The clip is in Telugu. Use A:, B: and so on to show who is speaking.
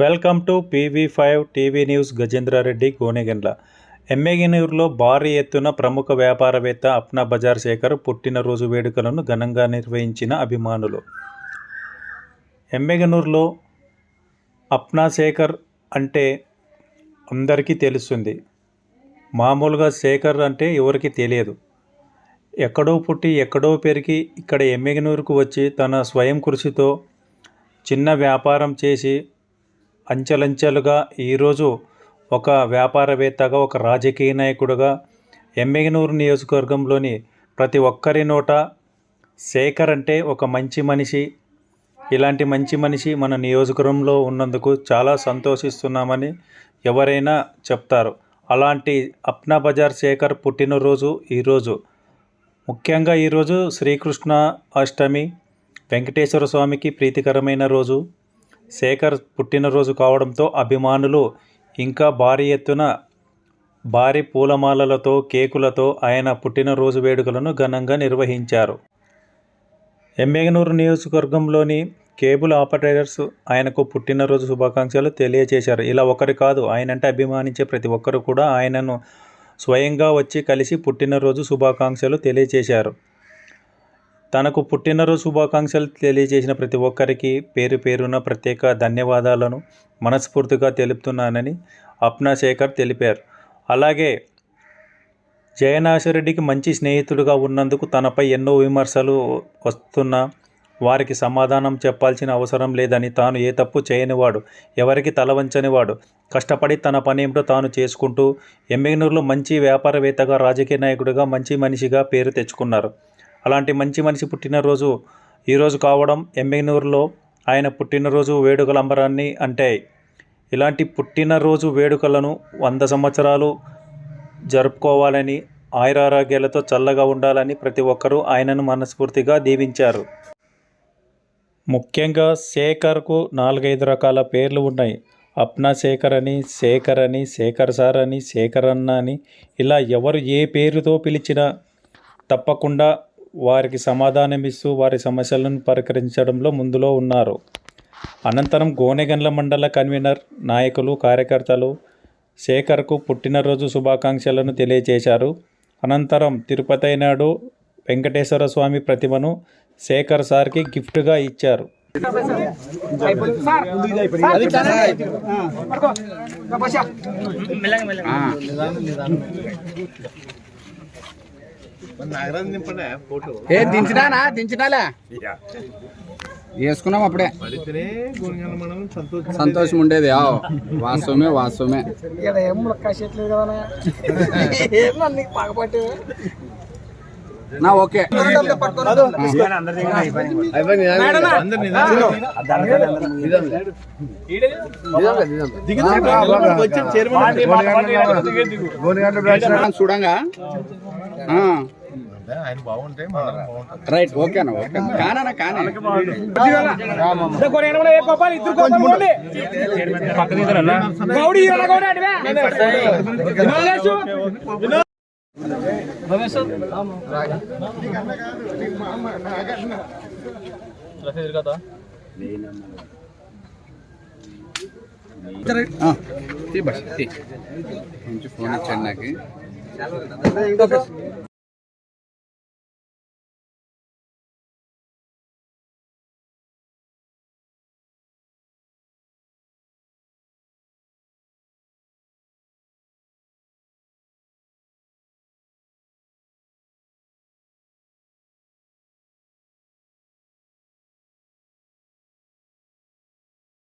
A: Welcome to PV five TV news Gajendra Reddy Konegandla. ఎమ్మెగినూరులో భారీ ఎత్తున ప్రముఖ వ్యాపారవేత్త అప్నా బజార్ శేఖర్ పుట్టినరోజు వేడుకలను ఘనంగా నిర్వహించిన అభిమానులు. ఎమ్మెగనూరులో అప్నా శేఖర్ అంటే అందరికీ తెలుస్తుంది. మామూలుగా శేఖర్ అంటే ఎవరికి తెలియదు. ఎక్కడో పుట్టి ఎక్కడో పెరిగి ఇక్కడ ఎమ్మెగనూరుకు వచ్చి తన స్వయం కృషితో చిన్న వ్యాపారం చేసి అంచెలంచెలుగా ఈరోజు ఒక వ్యాపారవేత్తగా ఒక రాజకీయ నాయకుడుగా ఎమ్మెగనూరు నియోజకవర్గంలోని ప్రతి ఒక్కరి నోట శేఖర్ అంటే ఒక మంచి మనిషి. ఇలాంటి మంచి మనిషి మన నియోజకవర్గంలో ఉన్నందుకు చాలా సంతోషిస్తున్నామని ఎవరైనా చెప్తారు. అలాంటి అప్నా బజార్ శేఖర్ పుట్టినరోజు ఈరోజు. ముఖ్యంగా ఈరోజు శ్రీకృష్ణ అష్టమి వెంకటేశ్వర స్వామికి ప్రీతికరమైన రోజు. శేఖర్ పుట్టినరోజు కావడంతో అభిమానులు ఇంకా భారీ ఎత్తున భారీ పూలమాలలతో కేకులతో ఆయన పుట్టినరోజు వేడుకలను ఘనంగా నిర్వహించారు. ఎమ్మెగనూరు నియోజకవర్గంలోని కేబుల్ ఆపరేటర్స్ ఆయనకు పుట్టినరోజు శుభాకాంక్షలు తెలియజేశారు. ఇలా ఒకరు కాదు ఆయనంటే అభిమానించే ప్రతి ఒక్కరు కూడా ఆయనను స్వయంగా వచ్చి కలిసి పుట్టినరోజు శుభాకాంక్షలు తెలియజేశారు. తనకు పుట్టినరోజు శుభాకాంక్షలు తెలియజేసిన ప్రతి ఒక్కరికి పేరు పేరున ప్రత్యేక ధన్యవాదాలను మనస్ఫూర్తిగా తెలుపుతున్నానని అప్నా శేఖర్ తెలిపారు. అలాగే జయనాశరెడ్డికి మంచి స్నేహితుడిగా ఉన్నందుకు తనపై ఎన్నో విమర్శలు వస్తున్నా వారికి సమాధానం చెప్పాల్సిన అవసరం లేదని తాను ఏ తప్పు చేయనివాడు ఎవరికి తలవంచనివాడు కష్టపడి తన పని ఏమిటో తాను చేసుకుంటూ ఎమ్మెగనూరులో మంచి వ్యాపారవేత్తగా రాజకీయ నాయకుడిగా మంచి మనిషిగా పేరు తెచ్చుకున్నారు. అలాంటి మంచి మనిషి పుట్టినరోజు ఈరోజు కావడం ఎమ్మెగనూరులో ఆయన పుట్టినరోజు వేడుకల అంబరాన్ని అంటాయి ఇలాంటి పుట్టినరోజు వేడుకలను వంద సంవత్సరాలు జరుపుకోవాలని ఆయురారోగ్యాలతో చల్లగా ఉండాలని ప్రతి ఒక్కరూ ఆయనను మనస్ఫూర్తిగా దీవించారు. ముఖ్యంగా శేఖర్కు నాలుగైదు రకాల పేర్లు ఉన్నాయి. అప్నా శేఖర్ అని శేఖర్ అని శేఖర్ సార్ అని శేఖర్ అన్న అని ఇలా ఎవరు ఏ పేరుతో పిలిచినా తప్పకుండా వారికి సమాధానమిస్తూ వారి సమస్యలను పరిష్కరించడంలో ముందులో ఉన్నారు. అనంతరం గోనెగండ్ల మండల కన్వీనర్ నాయకులు కార్యకర్తలు శేఖర్కు పుట్టినరోజు శుభాకాంక్షలను తెలియజేశారు. అనంతరం తిరుపతి నాడు వెంకటేశ్వర స్వామి ప్రతిమను శేఖర్ సార్కి గిఫ్ట్గా ఇచ్చారు.
B: ఏ దించినానా దించినాలే వేసుకున్నాం అప్పుడే. సంతోషం ఉండేది. ఆ, వాస్తవమే వాస్తవమే.
C: ఇక్కడ ఏం లెక్కట్లేదు కదా ఏం నన్ను పగపట్టి
B: నా ఓకే చూడంగా ఆ. రైట్ ఓకేనా ఓకే కానా కానీ తీ బస్ ఫోన్ ఇచ్చాను నాకు